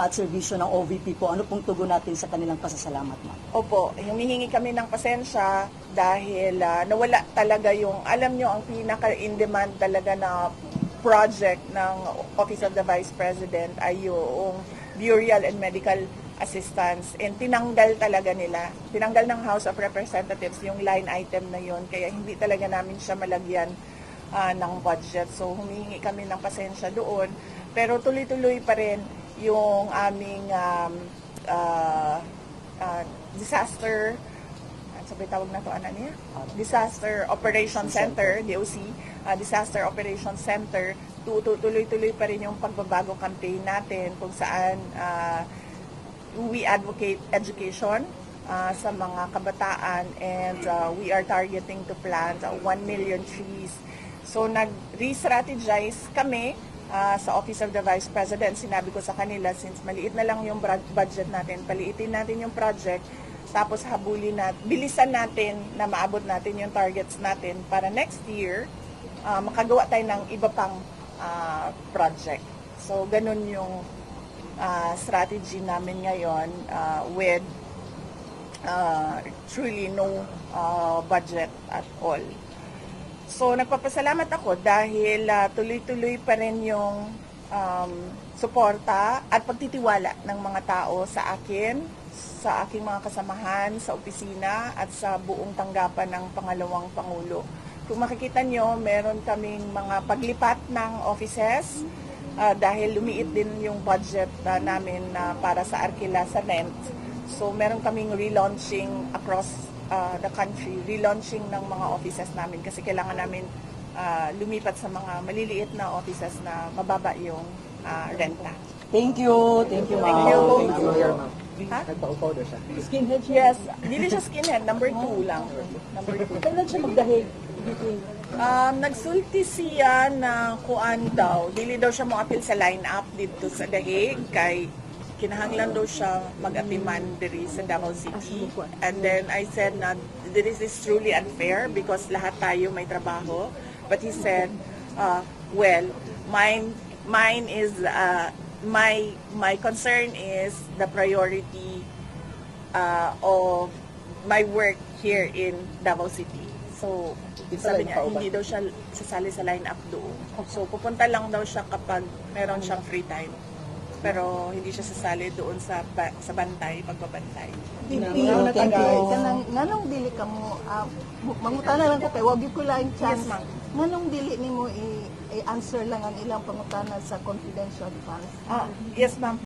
at serbisyo ng OVP po. Ano pong tugon natin sa kanilang pasasalamat, ma'am? Opo, humihingi kami ng pasensya dahil ah, nawala talaga yung, alam nyo, ang pinaka-in-demand talaga na project ng Office of the Vice President ay yung burial and medical assistance. And tinanggal talaga nila, tinanggal ng House of Representatives yung line item na yun, kaya hindi talaga namin siya malagyan ah, ng budget. So humihingi kami ng pasensya doon. Pero tuloy-tuloy pa rin yung aming um, ah, ah, disaster sabi tawag na to ano niya? Disaster Operation Center, DOC, ah, Disaster Operation Center, tu- tu- tuloy-tuloy pa rin yung pagbabago campaign natin kung saan ah, we advocate education uh, sa mga kabataan and uh, we are targeting to plant uh, 1 million trees. So nag-re-strategize kami uh, sa Office of the Vice President. Sinabi ko sa kanila, since maliit na lang yung budget natin, paliitin natin yung project, tapos habulin natin, bilisan natin na maabot natin yung targets natin para next year, uh, makagawa tayo ng iba pang uh, project. So, ganun yung uh, strategy namin ngayon uh, with uh, truly no uh, budget at all. So nagpapasalamat ako dahil uh, tuloy-tuloy pa rin yung um, suporta at pagtitiwala ng mga tao sa akin, sa aking mga kasamahan sa opisina at sa buong tanggapan ng pangalawang pangulo. Kung makikita nyo, meron kaming mga paglipat ng offices uh, dahil lumiit din yung budget uh, namin uh, para sa Arkila sa rent. So meron kaming relaunching across uh, the country, relaunching ng mga offices namin kasi kailangan namin uh, lumipat sa mga maliliit na offices na mababa yung uh, renta. Thank you. Thank you, ma'am. Thank you. Thank you. Ha? Nagpa-upaw daw siya. Skinhead siya. Yes, hindi siya skinhead, number two lang. Number two. Kailan siya magdahig? Um, nagsulti siya na kuan daw, dili daw siya mo appeal sa line-up dito sa Dahig kay kinahanglan daw siya mag-apiman diri sa Davao City. And then I said na this is truly unfair because lahat tayo may trabaho. But he said, uh, well, mine mine is uh, my my concern is the priority uh, of my work here in Davao City. So, sabi niya, hindi daw siya sasali sa line-up doon. So, pupunta lang daw siya kapag meron siyang free time. Pero hindi siya sasali doon sa ba- sa bantay, pagbabantay. Thank you. Thank you. kanang nganong dili ka mo uh, mangutana lang ko kay wag gyud ko lain chance Yes, ma'am. nganong dili nimo i, i-answer lang ang ilang pangutana sa confidential funds Ah, yes, ma'am.